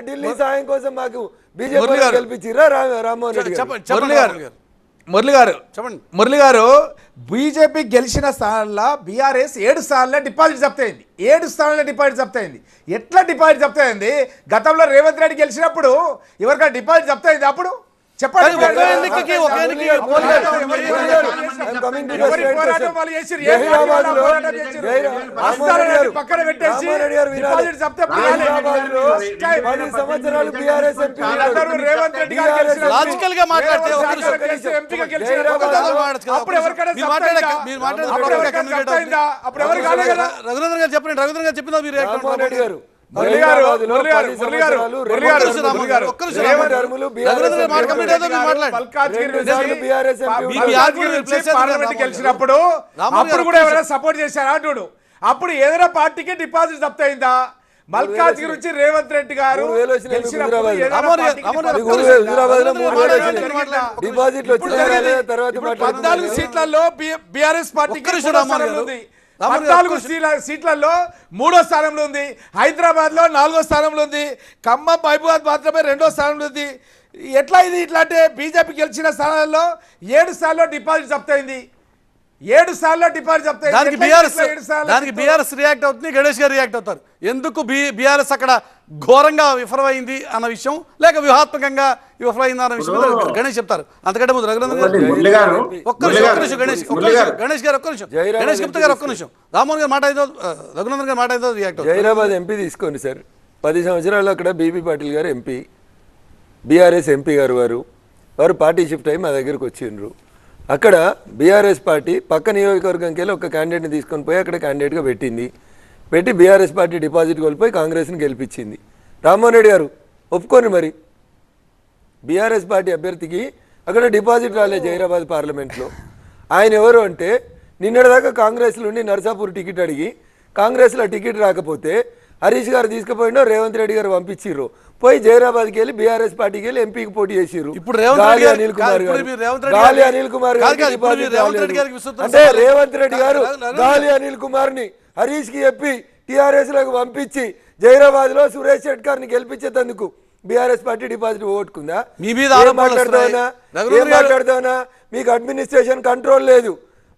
ఢిల్లీ సాయం కోసం మాకు బీజేపీ మురళి గారు. గెలిపించిరా రామ్మోహన్ రెడ్డి గారు? చెప్పండి మురళి గారు. మురళి చెప్పండి. మురళి గారు బీజేపీ గెలిచిన స్థానాల్లో బీఆర్ఎస్ ఏడు స్థానాల్లో డిపాజిట్ జప్తయింది ఏడు స్థానాల్లో డిపాజిట్ జప్తయింది ఎట్లా డిపాజిట్ జప్తయింది గతంలో రేవంత్ రెడ్డి గెలిచినప్పుడు ఎవరికైనా డిపాజిట్ జప్తయింది అప్పుడు చెప్పండి. ఎన్నికకి ఒక ఎన్నికకి పక్కన పెట్టేసి సంవత్సరాలు బీఆర్ఎస్ రేవంత్ రెడ్డి లాజికల్గా మాట్లాడితే రఘునందన్ గారు చెప్పండి. రఘునందన్ గారు మీరు రెడ్డి గారు. గెలిచినప్పుడు అప్పుడు కూడా ఎవరైనా సపోర్ట్ చేశారా అంటుడు? అప్పుడు ఏదైనా పార్టీకి డిపాజిట్ జప్తయిందా మల్కాజ్గిరి నుంచి రేవంత్ రెడ్డి గారు. డిపాజిట్లు. పద్నాలుగు సీట్లలో బిఆర్ఎస్ పార్టీకి పద్నాలుగు సీట్లలో మూడో స్థానంలో ఉంది. హైదరాబాద్లో నాలుగో స్థానంలో ఉంది. ఖమ్మం మహబూబాద్ మాత్రమే రెండో స్థానంలో ఉంది. ఎట్లా ఇది ఇట్లా అంటే బీజేపీ గెలిచిన స్థానాల్లో ఏడు సార్లు డిపాజిట్ జప్తయింది? ఏడు సార్లు డిపాజిట్ జప్తయింది దానికి బీఆర్ఎస్ దానికి బీఆర్ఎస్ రియాక్ట్ అవుతుంది గణేష్ గారు రియాక్ట్ అవుతారు. ఎందుకు బి బీఆర్ఎస్ అక్కడ ఘోరంగా విఫలమైంది అన్న విషయం లేక వ్యూహాత్మకంగా విఫలమైంది అన్న విషయం గణేష్ చెప్తారు. అంతకంటే ముందు రఘునందన్ గారు ఒక్క నిమిషం గణేష్ ఒక్క నిమిషం గణేష్ గారు ఒక్క నిమిషం. గణేష్ గారు గుప్తా గారు ఒక్క నిమిషం. రామ్మోహన్ గారు మాట అయితే రఘునందన్ గారు మాట అయితే రియాక్ట్ అవుతారు జైరాబాద్ ఎంపీ తీసుకోండి సార్. పది సంవత్సరాలు అక్కడ బీబీ పాటిల్ గారు ఎంపీ బీఆర్ఎస్ ఎంపీ గారు వారు. వారు పార్టీ షిఫ్ట్ అయ్యి మా దగ్గరకు వచ్చిండ్రు. అక్కడ బీఆర్ఎస్ పార్టీ పక్క నియోజకవర్గంకి వెళ్ళి ఒక క్యాండిడేట్ని తీసుకొని పోయి అక్కడ క్యాండిడేట్గా పెట్టింది. పెట్టి బీఆర్ఎస్ పార్టీ డిపాజిట్ కోల్పోయి కాంగ్రెస్ని గెలిపించింది. రామ్మోహన్ రెడ్డి గారు ఒప్పుకోండి మరి. బీఆర్ఎస్ పార్టీ అభ్యర్థికి అక్కడ డిపాజిట్ రాలేదు జైరాబాద్ పార్లమెంట్లో. ఆయన ఎవరు అంటే నిన్నటిదాకా కాంగ్రెస్లో ఉండి నర్సాపూర్ టికెట్ అడిగి కాంగ్రెస్లో టికెట్ రాకపోతే హరీష్ గారు తీసుకుపోయిండో రేవంత్ రెడ్డి గారు పంపించిర్రు. పోయి జైరాబాద్కి వెళ్ళి బీఆర్ఎస్ పార్టీకి వెళ్ళి ఎంపీకి పోటీ చేసిర్రు. ఇప్పుడు గాలి అనిల్ కుమార్ గారు. గాలి అనిల్ కుమార్ అంటే రేవంత్ రెడ్డి గారు గాలి అనిల్ కుమార్ని హరీష్కి చెప్పి టిఆర్ఎస్లకు పంపించి జైరాబాద్లో సురేష్ షెట్కర్ని గెలిపించేందుకు బీఆర్ఎస్ పార్టీ డిపాజిట్ ఓటుకుందా మీ మీద మాట్లాడుతావునా? మీకు అడ్మినిస్ట్రేషన్ కంట్రోల్ లేదు.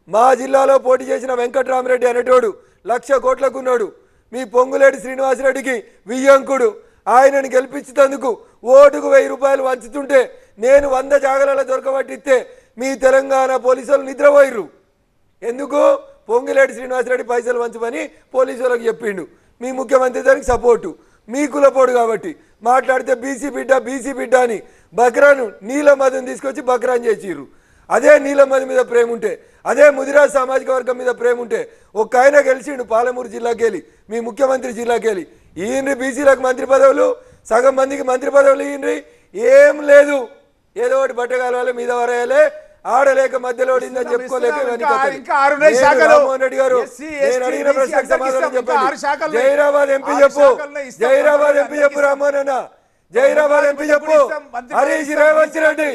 మా జిల్లాలో పోటీ చేసిన వెంకట్రామరెడ్డి అనేటోడు లక్ష కోట్లకు ఉన్నాడు. మీ పొంగులేటి శ్రీనివాసరెడ్డికి వియ్యంకుడు. ఆయనని గెలిపించినందుకు ఓటుకు వెయ్యి రూపాయలు వంచుతుంటే నేను వంద జాగలలో దొరకబట్టిస్తే మీ తెలంగాణ పోలీసులు నిద్రపోయిర్రు. ఎందుకు? పొంగిలేటి శ్రీనివాసరెడ్డి పైసలు వంచమని పోలీసులకు చెప్పిండు. మీ ముఖ్యమంత్రి దానికి సపోర్టు. మీ కులపోడు కాబట్టి మాట్లాడితే బీసీ బిడ్డ బీసీ బిడ్డ అని బక్రాను నీలమదిని తీసుకొచ్చి బక్రాన్ చేసిర్రు. అదే నీలమది మీద ప్రేమ ఉంటే అదే ముదిరాజ్ సామాజిక వర్గం మీద ప్రేమ ఉంటే ఒక్క ఆయన గెలిచిండు పాలమూరు జిల్లాకి వెళ్ళి మీ ముఖ్యమంత్రి జిల్లాకి వెళ్ళి ఈయన బీసీలకు మంత్రి పదవులు సగం మందికి మంత్రి పదవులు ఈయనరి. ఏం లేదు. ఏదో ఒకటి బట్టగాల మీద వరేయాలే. ఆడలేక మధ్యలో ఓడిందని చెప్పుకోలేక. రామ్మోహన్ రెడ్డి గారు నేను అడిగిన ప్రశ్నకు సమాధానం చెప్పండి. జైరాబాద్ ఎంపీ చెప్పు. జైరాబాద్ ఎంపీ చెప్పు రామ్మోహన్ అన్న. జైరాబాద్ ఎంపీ చెప్పు హరీష్. రేవంత్ రెడ్డి.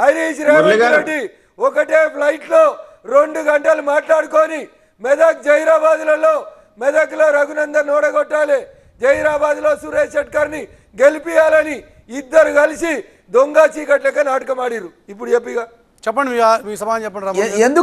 హరీష్ రేవంత్. రెడ్డి ఒకటే ఫ్లైట్లో రెండు గంటలు మాట్లాడుకొని మెదక్ జైరాబాద్లలో మెదక్లో రఘునందన్ ఓడగొట్టాలి జైరాబాద్లో సురేష్ షెట్కర్ని గెలిపియాలని ఇద్దరు కలిసి దొంగ చీకట్లక నాటకం ఆడిరు ఇప్పుడు చెప్పిగా చెప్పండి మీ- సమాధానం చెప్పండి. ఎందుకు